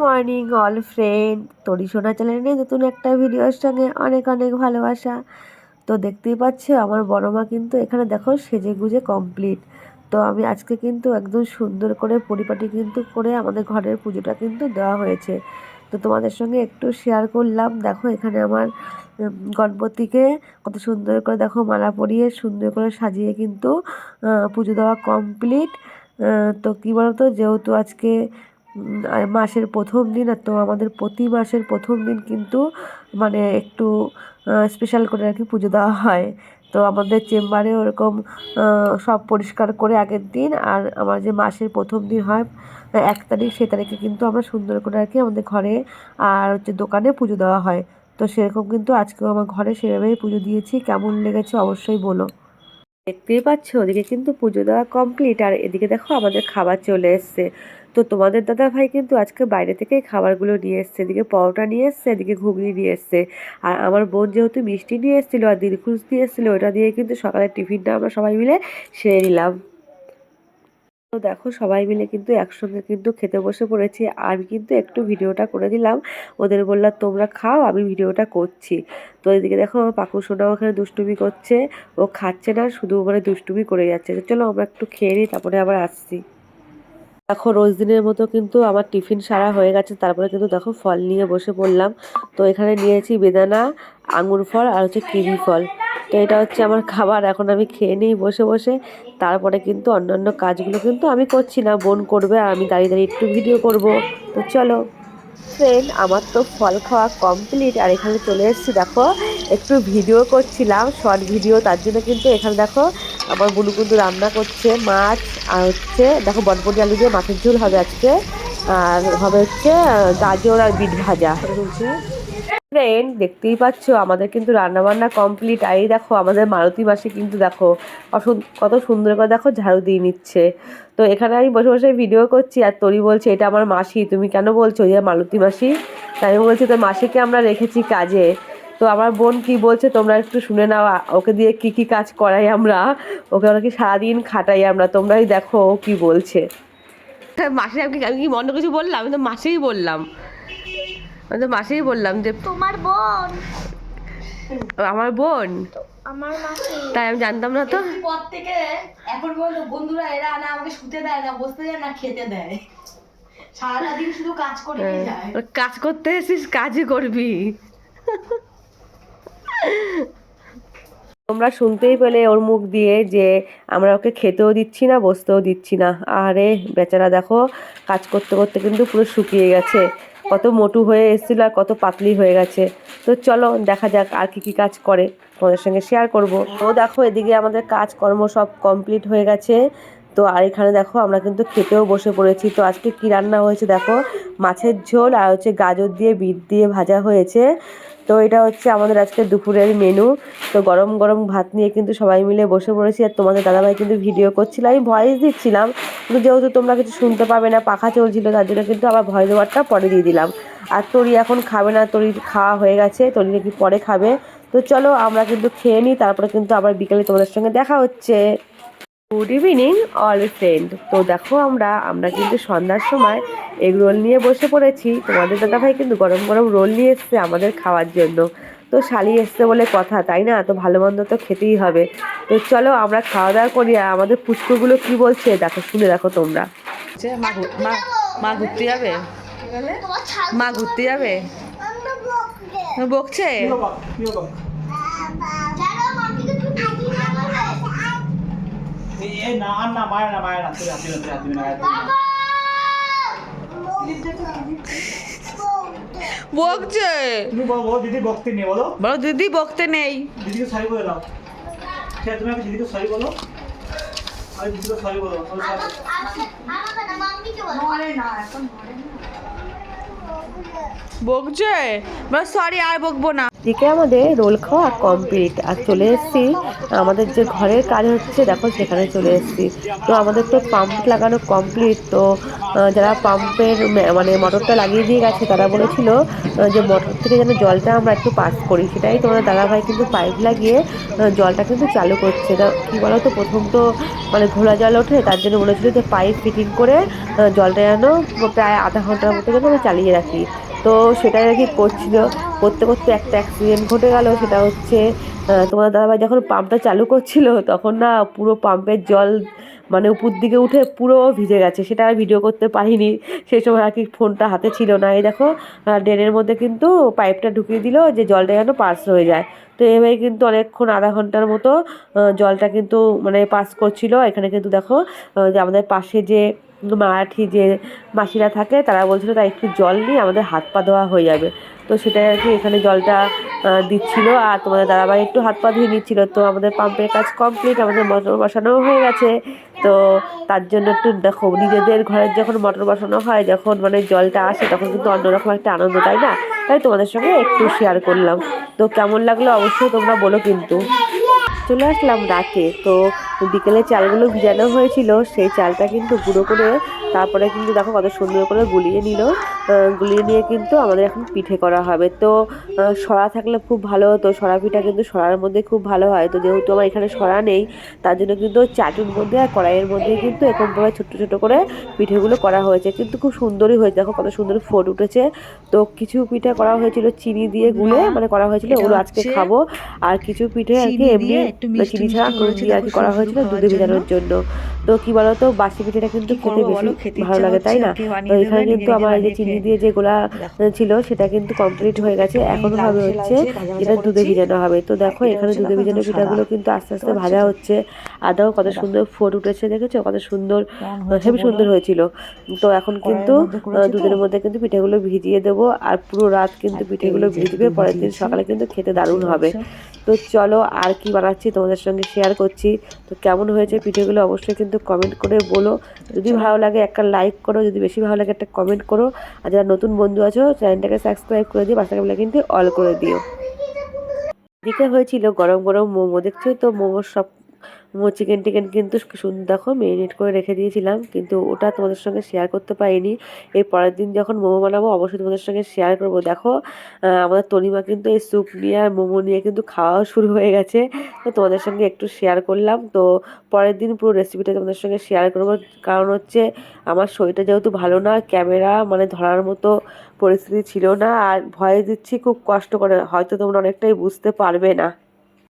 Morning all friend তরি সোনা চ্যানেলে নতুন একটা ভিডিওর সঙ্গে অনেক অনেক ভালোবাসা। তো দেখতেই পাচ্ছ, আমার বড় মা কিন্তু এখানে দেখো সেজে গুজে কমপ্লিট তো আমি আজকে কিন্তু একদম সুন্দর করে পরিপাটি কিন্তু করে আমাদের ঘরের পুজোটা কিন্তু দেওয়া হয়েছে। তো তোমাদের সঙ্গে একটু শেয়ার করলাম। দেখো এখানে আমার গণপতিকে কত সুন্দর করে দেখো মালা পরিয়ে সুন্দর করে সাজিয়ে কিন্তু পুজো দেওয়া কমপ্লিট তো কী বলতো, যেহেতু আজকে মাসের প্রথম দিন আর তো আমাদের প্রতি মাসের প্রথম দিন কিন্তু মানে একটু স্পেশাল করে আর কি পুজো দেওয়া হয়। তো আমাদের চেম্বারে ওরকম সব পরিষ্কার করে আগের দিন আর আমার যে মাসের প্রথম দিন হয়, এক তারিখ সে তারিখে কিন্তু আমরা সুন্দর করে আর কি আমাদের ঘরে আর হচ্ছে দোকানে পুজো দেওয়া হয়। তো সেরকম কিন্তু আজকেও আমার ঘরে সেভাবেই পুজো দিয়েছি। কেমন লেগেছে অবশ্যই বলো। দেখতেই পাচ্ছ? ওদিকে কিন্তু পুজো দেওয়া কমপ্লিট আর এদিকে দেখো আমাদের খাবার চলে এসছে। তো তোমাদের দাদা ভাই কিন্তু আজকে বাইরে থেকে খাবারগুলো নিয়ে এসছে। এদিকে পরোটা নিয়ে এসছে, এদিকে ঘুগনি নিয়ে এসছে। আর আমার বোন যেহেতু মিষ্টি নিয়ে এসেছিল আর দিলখুশ নিয়ে এসেছিল, ওটা দিয়ে কিন্তু সকালের টিফিনটা আমরা সবাই মিলে সেরে নিলাম। তো দেখো সবাই মিলে কিন্তু একসঙ্গে কিন্তু খেতে বসে পড়েছি। আমি কিন্তু একটু ভিডিওটা করে দিলাম। ওদের বললাম, তোমরা খাও, আমি ভিডিওটা করছি। তো এদিকে দেখো আমার পাকু সোনাও ওখানে দুষ্টুমি করছে। ও খাচ্ছে না, শুধু মানে দুষ্টুমি করে যাচ্ছে। চলো আমরা একটু খেয়ে নিই, তারপরে আবার আসছি। দেখো রোজ দিনের মতো কিন্তু আমার টিফিন সারা হয়ে গেছে। তারপরে কিন্তু দেখো ফল নিয়ে বসে পড়লাম। তো এখানে নিয়েছি বেদানা, আঙুর ফল আর হচ্ছে কিবি ফল। তো এটা হচ্ছে আমার খাবার, এখন আমি খেয়ে নিই বসে বসে। তারপরে কিন্তু অন্যান্য কাজগুলো কিন্তু আমি করছি না, বোন করবে, আর আমি দাঁড়িয়ে দাঁড়িয়ে একটু ভিডিও করব। তো চলো। ফ্রেন্ড আমার তো ফল খাওয়া কমপ্লিট আর এখানে চলে এসেছি, দেখো, একটু ভিডিও করছিলাম শর্ট ভিডিও তার জন্য কিন্তু এখানে দেখো, আমার বুনু কিন্তু রান্না করছে মাছ, আর হচ্ছে, দেখো বটবটি আলু দিয়ে মাছের ঝোল হবে আজকে, আর হবে হচ্ছে গাজর আর বিট ভাজা। ফ্রেন্ড দেখতেই পাচ্ছ, আমাদের কিন্তু রান্নাবান্না কমপ্লিট আর এই দেখো, আমাদের মারুতি মাসি কিন্তু দেখো কত সুন্দর করে দেখো ঝাড়ু দিয়ে নিচ্ছে। তো এখানে আমি বসে বসে ভিডিও করছি, আর তরি বলছে, এটা আমার মাসি, তুমি কেন বলছো যে মালতী মাসি? তাই আমি বলছি তো মাসিকে আমরা রেখেছি কাজে। তো আমার বোন কি বলছে, তোমরা একটু শুনে নাও ওকে দিয়ে কি কি কাজ করাই আমরা। ওকে নাকি সারাদিন খাটাই আমরা, তোমরাই দেখো কি বলছে। মাসি আমি কি- আমি কি মনে কিছু বললাম? আমি তো মাসেই বললাম। আমি তো মাসেই বললাম যে তোমার বোন। আমার বোন। আমার মাসি। তাই আমি জানতাম না তো। পর থেকে এখন পর্যন্ত বন্ধুরা এরা না আমাকে শুতে দেয় না বসতে দেয় না খেতে দেয়। সারাটা দিন শুধু কাজ করে যায়। হ্যাঁ, কাজ করতে এসেছিস কাজই করবি। তোমরা শুনতেই পেলে ওর মুখ দিয়ে যে আমরা ওকে খেতেও দিচ্ছি না বসতেও দিচ্ছি না। আরে বেচারা দেখো কাজ করতে করতে কিন্তু পুরো শুকিয়ে গেছে। কত মোটু হয়ে এসেছিল আর কত পাতলি হয়ে গেছে। তো চলো দেখা যাক আর কী কী কাজ করে। তোমাদের সঙ্গে শেয়ার করব। তো দেখো এদিকে আমাদের কাজকর্ম সব কমপ্লিট হয়ে গেছে। তো আর এখানে দেখো আমরা কিন্তু খেতেও বসে পড়েছি। তো আজকে কী রান্না হয়েছে দেখো? মাছের ঝোল আর হচ্ছে গাজর দিয়ে, বিট দিয়ে ভাজা হয়েছে। তো এটা হচ্ছে আমাদের আজকে দুপুরের মেনু তো গরম গরম ভাত নিয়ে কিন্তু সবাই মিলে বসে পড়েছি আর তোমাদের দাদাভাই কিন্তু ভিডিও করছিল। আমি ভয়েস দিচ্ছিলাম, কিন্তু যেহেতু তোমরা কিছু শুনতে পাবে না, পাখা চলছিল, তার জন্য কিন্তু আবার ভয়েস ওভারটা পরে দিয়ে দিলাম। আর তরি এখন খাবে না, তরি খাওয়া হয়ে গেছে, তরি নাকি পরে খাবে। তো চলো আমরা কিন্তু খেয়ে নিই, তারপরে কিন্তু আবার বিকেলে তোমাদের সঙ্গে দেখা হচ্ছে। গুড ইভিনিং অল ফ্রেন্ড তো দেখো আমরা আমরা কিন্তু সন্ধ্যার সময় এগ রোল নিয়ে বসে পড়েছি। তোমাদের দাদা ভাই কিন্তু গরম গরম রোল নিয়ে এসছে আমাদের খাওয়ার জন্য। তো শালি এসছে বলে কথা তাই না? তো ভালো মন্দ তো খেতেই হবে। তো চলো আমরা খাওয়া দাওয়া করি আর আমাদের পুষ্পগুলো কি বলছে? দেখো শুনে দেখো তোমরা। মা ঘু- মা মা ঘুরতে যাবে? মা ঘুরতে যাবে? বকছে জানো মাম্মিকে তুমি আগে না এই না আর না মায়ের না মায়ের না তুই হাতি হাতি হাতি না বাবা! বকছে। তুমি বলো বলো দিদি বকতে নেই বলো। বলো দিদি বকতে নেই। দিদিকে সরি বলে দাও। আছে তুমি দিদিকে সরি বলো। আর দিদিকে সরি বলো। বকছে? সরি আর বকবো না। দিকে আমাদের রোল খাওয়া কমপ্লিট আর চলে এসেছি, আমাদের যে ঘরের কাজ হচ্ছে, দেখো সেখানে চলে এসেছি। তো আমাদের তো পাম্প লাগানো কমপ্লিট তো যারা পাম্পের মানে মোটরটা লাগিয়ে দিয়ে গেছে, তারা বলেছিল যে মোটর থেকে যেন জলটা আমরা একটু পাস করি। সেটাই তোমাদের দাদাভাই কিন্তু পাইপ লাগিয়ে জলটা কিন্তু চালু করছে। কী বলো তো প্রথম তো মানে ঘোলা জল ওঠে, তার জন্য বলেছিল যে পাইপ ফিটিং করে জলটা যেন প্রায় আধা ঘণ্টার মতো যেন আমরা চালিয়ে রাখি। তো সেটা আর কি করছিল। করতে করতে একটা অ্যাক্সিডেন্ট ঘটে গেল, সেটা হচ্ছে তোমার দাদাভাই যখন পাম্পটা চালু করছিল, তখন না পুরো পাম্পের জল মানে উপর দিকে উঠে পুরো ভিজে গেছে। সেটা আর ভিডিও করতে পারিনি। সেই সময় আর কি ফোনটা হাতে ছিল না। এই দেখো ড্রেনের মধ্যে কিন্তু পাইপটা ঢুকিয়ে দিল যে জলটা যেন পাস হয়ে যায়। তো এভাবে কিন্তু অনেকক্ষণ, আধা ঘণ্টার মতো জলটা কিন্তু মানে পাস করছিল। এখানে কিন্তু দেখো যে আমাদের পাশে যে মারাঠি যে মাসিরা থাকে, তারা বলছিল তাই একটু জল নিয়ে আমাদের হাত পা ধোয়া হয়ে যাবে। তো সেটাই আর কি এখানে জলটা দিচ্ছিল। আর তোমাদের দাদাভাই একটু হাত পা ধুয়ে নিচ্ছিল। তো আমাদের পাম্পের কাজ কমপ্লিট, আমাদের মোটর বসানোও হয়ে গেছে। তো তার জন্য একটু দেখো, নিজেদের ঘরের যখন মোটর বসানো হয়, যখন মানে জলটা আসে, তখন কিন্তু অন্যরকম একটা আনন্দ, তাই না? তাই তোমাদের সঙ্গে একটু শেয়ার করলাম। তো কেমন লাগল অবশ্যই তোমরা বলো কিন্তু। চলে আসলাম রাতে। তো বিকেলে চালগুলো ভিজানো হয়েছিল সেই চালটা কিন্তু গুঁড়ো করে তারপরে কিন্তু দেখো কত সুন্দর করে গুলিয়ে নিল। গুলিয়ে নিয়ে কিন্তু আমাদের এখন পিঠে করা হবে। তো সরা থাকলে খুব ভালো হতো। সরা পিঠা কিন্তু সরার মধ্যে খুব ভালো হয়। তো যেহেতু আমার এখানে সরা নেই তার জন্য কিন্তু চাটুর মধ্যে আর কড়াইয়ের মধ্যে কিন্তু এরকমভাবে ছোট্ট ছোট করে পিঠেগুলো করা হয়েছে। কিন্তু খুব সুন্দরই হয়েছে। দেখো কত সুন্দর ফোট উঠেছে। তো কিছু পিঠে করা হয়েছিল চিনি দিয়ে গুলে মানে করা হয়েছিল ওগুলো আজকে খাব। আর কিছু পিঠে আর কি এমনি মানে চিনি ছাড়া মিষ্টি নুন করেছে দিয়ে আর কি করা হয়েছিল খাওয়ার দুধে ভেজানোর জন্য। তো কি বলতো বাসি পিঠেটা কিন্তু খেতে বেশি ভালো লাগে তাই না? তো এখানে কিন্তু আমার যে চিনি দিয়ে যে গোলা ছিল সেটা কিন্তু কমপ্লিট হয়ে গেছে। এখন হবে হচ্ছে যেটা দুধে। ভিজানো হবে। তো দেখো এখানে দুধে ভিজানো পিঠাগুলো কিন্তু আস্তে আস্তে ভাজা হচ্ছে দেখো কত সুন্দর ফোট উঠেছে দেখেছ? কত সুন্দর কেমন হেবি সুন্দর হয়েছিল। তো এখন কিন্তু? দুধের মধ্যে কিন্তু পিঠেগুলো ভিজিয়ে দেবো। আর পুরো রাত কিন্তু পিঠেগুলো ভিজবে পরের দিন সকালে কিন্তু খেতে দারুণ হবে। তো চলো আর কি বানাচ্ছি তোমাদের সঙ্গে শেয়ার করছি। তো কেমন হয়েছে পিঠেগুলো অবশ্যই কিন্তু কমেন্ট করে বলো। যদি ভালো লাগে একটা লাইক করো যদি বেশি ভালো লাগে একটা কমেন্ট করো। আর যারা নতুন বন্ধু আছো চ্যানেলটাকে সাবস্ক্রাইব করে দিও পাশে বেলা কিন্তু অল করে দিও। এদিকে হয়েছিল গরম গরম মোমো দেখছ তো? মোমোর সব মোমো চিকেন টিকেন কিন্তু সুন্দর দেখো মেরিনেট করে রেখে দিয়েছিলাম কিন্তু ওটা তোমাদের সঙ্গে শেয়ার করতে পারিনি। এর পরের দিন যখন মোমো বানাবো অবশ্যই তোমাদের সঙ্গে শেয়ার করব। দেখো আমাদের তনিমা কিন্তু এই স্যুপ নিয়ে আর মোমো নিয়ে কিন্তু খাওয়াও শুরু হয়ে গেছে। তোমাদের সঙ্গে একটু শেয়ার করলাম। তো পরের দিন পুরো রেসিপিটা তোমাদের সঙ্গে শেয়ার করব। কারণ হচ্ছে আমার শরীরটা যেহেতু ভালো না ক্যামেরা মানে ধরার মতো পরিস্থিতি ছিল না। আর ভয় দিচ্ছি, খুব কষ্ট করে। হয়তো তোমরা অনেকটাই বুঝতে পারবে না।